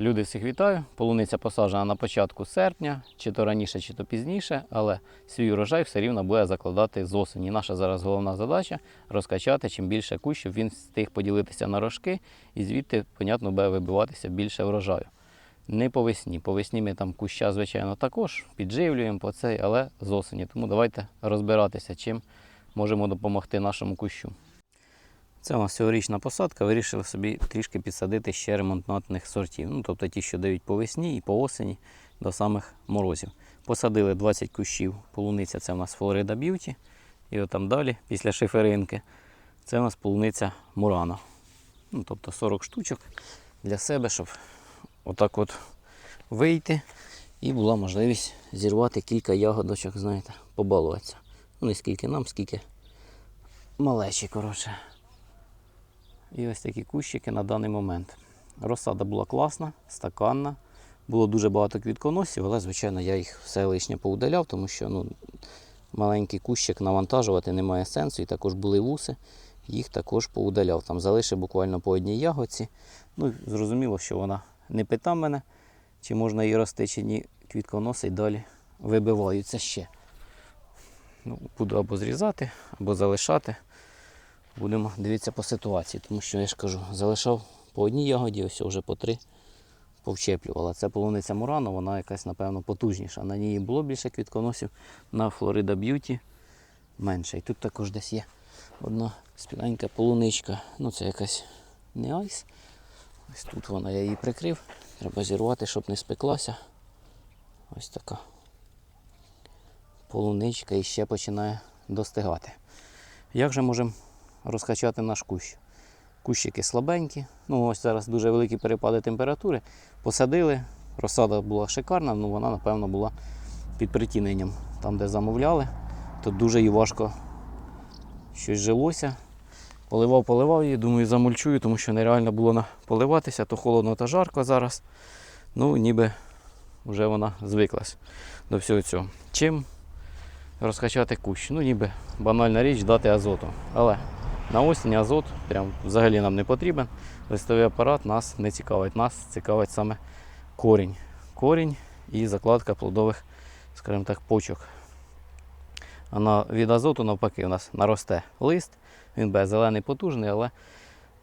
Люди всіх вітаю. Полуниця посаджена на початку серпня, чи то раніше, чи то пізніше, але свій урожай все рівно буде закладати з осені. Наша зараз головна задача розкачати чим більше кущів, він встиг поділитися на рожки і звідти, понятно, буде вибиватися більше врожаю. Не по весні. По весні ми там куща, звичайно, також підживлюємо по цей, але з осені. Тому давайте розбиратися, чим можемо допомогти нашому кущу. Це у нас цьогорічна посадка. Вирішили собі трішки підсадити ще ремонтантних сортів. Ну, тобто ті, що дають по весні і по осені до самих морозів. Посадили 20 кущів полуниця, це у нас Флорида Б'юті. І отам далі, після шиферинки, це у нас полуниця Мурана. Ну, тобто 40 штучок для себе, щоб отак от вийти і була можливість зірвати кілька ягодочок, знаєте, побалуватися. Ну, не скільки нам, скільки малечі, коротше. І ось такі кущики на даний момент. Розсада була класна, стаканна. Було дуже багато квітконосів, але, звичайно, я їх все лишнє поудаляв, тому що ну, маленький кущик навантажувати немає сенсу. І також були вуси, їх також поудаляв. Там залишив буквально по одній ягодці. Ну, зрозуміло, що вона не пита мене, чи можна її рости, чи ні. Квітконоси й далі вибиваються ще. Ну, буду або зрізати, або залишати. Будемо дивитися по ситуації, тому що я ж кажу, залишав по одній ягоді, ось вже по три повчеплювала. Це полуниця Мурано, вона якась, напевно, потужніша. На ній було більше квітконосів, на Флорида Б'юті менше. І тут також десь є одна спіленька полуничка. Ну це якась не айс. Ось тут вона, я її прикрив. Треба зірвати, щоб не спеклася. Ось така полуничка і ще починає достигати. Як же можемо розкачати наш кущ? Кущики слабенькі. Ну, ось зараз дуже великі перепади температури. Посадили, розсада була шикарна, ну вона, напевно, була під притіненням. Там, де замовляли, то дуже їй важко щось жилося. Поливав, поливав її, думаю, замульчую, тому що нереально було поливатися, то холодно, то жарко зараз. Ну, ніби вже вона звиклась до всього цього. Чим розкачати кущ? Ну, ніби банальна річ дати азоту. Але на осінь азот прям взагалі нам не потрібен. Листовий апарат нас не цікавить. Нас цікавить саме корінь. Корінь і закладка плодових, скажімо так, почок. А від азоту навпаки у нас наросте лист. Він буде зелений потужний, але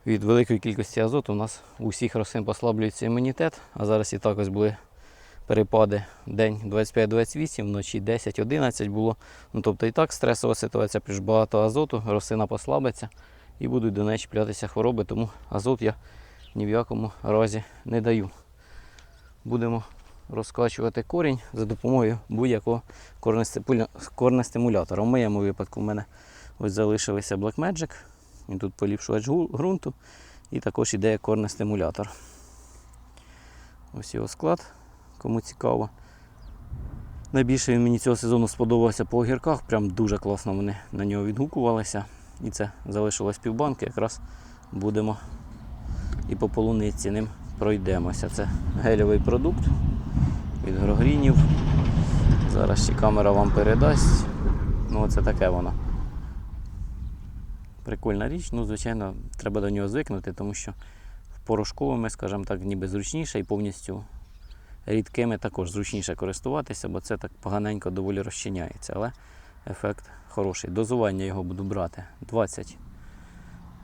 від великої кількості азоту у нас у всіх рослин послаблюється імунітет. А зараз і так ось були перепади день 25-28, вночі 10-11 було. Ну, тобто і так стресова ситуація, плюс багато азоту, рослина послабиться і будуть до неї чіплятися хвороби, тому азот я ні в якому разі не даю. Будемо розкачувати корінь за допомогою будь-якого корнестимуля- корнестимулятора. В моєму випадку в мене ось залишилися Black Magic, він тут поліпшувач ґрунту і також іде корнестимулятор. Ось його склад кому цікаво. Найбільше він мені цього сезону сподобався по огірках, прям дуже класно вони на нього відгукувалися. І це залишилось півбанки, якраз будемо і по полуниці ним пройдемося. Це гельовий продукт від грогрінів. Зараз ще камера вам передасть. Ну, оце таке воно. Прикольна річ, ну, звичайно, треба до нього звикнути, тому що в порошковими, скажімо так, ніби зручніше і повністю рідкими також зручніше користуватися, бо це так поганенько доволі розчиняється, але ефект хороший. Дозування його буду брати 20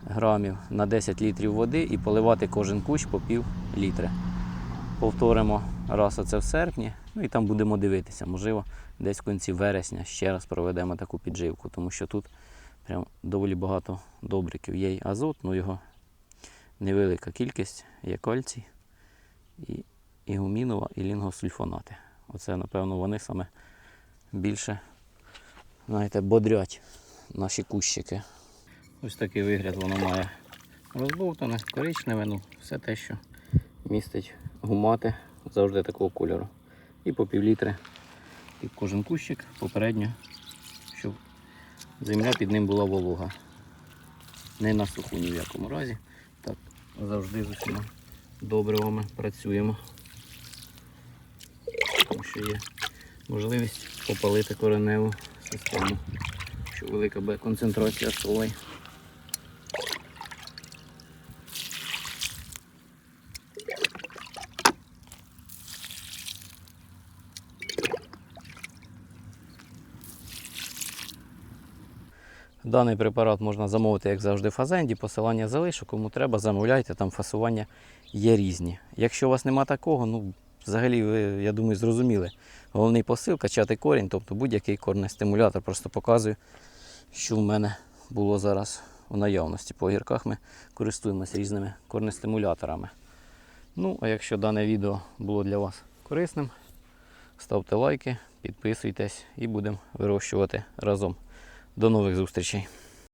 грамів на 10 літрів води і поливати кожен кущ по пів літри. Повторимо раз оце в серпні, ну і там будемо дивитися. Можливо, десь в кінці вересня ще раз проведемо таку підживку, тому що тут прям доволі багато добриків. Є й азот, ну його невелика кількість, є кальцій і і гумінова, і лінгосульфонати. Оце, напевно, вони саме більше знаєте, бодрять наші кущики. Ось такий вигляд воно має розбовтане, коричневе, ну, все те, що містить гумати завжди такого кольору. І по півлітри під кожен кущик попередньо, щоб земля під ним була волога. Не на суху ні в якому разі. Так, завжди з усіма добривами працюємо тому що є можливість попалити кореневу систему, що велика буде концентрація солей. Даний препарат можна замовити, як завжди, в фазенді, посилання залишу, кому треба, замовляйте, там фасування є різні. Якщо у вас нема такого, ну взагалі ви, я думаю, зрозуміли. Головний посил качати корінь, тобто будь-який корний стимулятор. Просто показую, що в мене було зараз у наявності. По огірках ми користуємося різними корнестимуляторами. Ну, а якщо дане відео було для вас корисним, ставте лайки, підписуйтесь і будемо вирощувати разом. До нових зустрічей!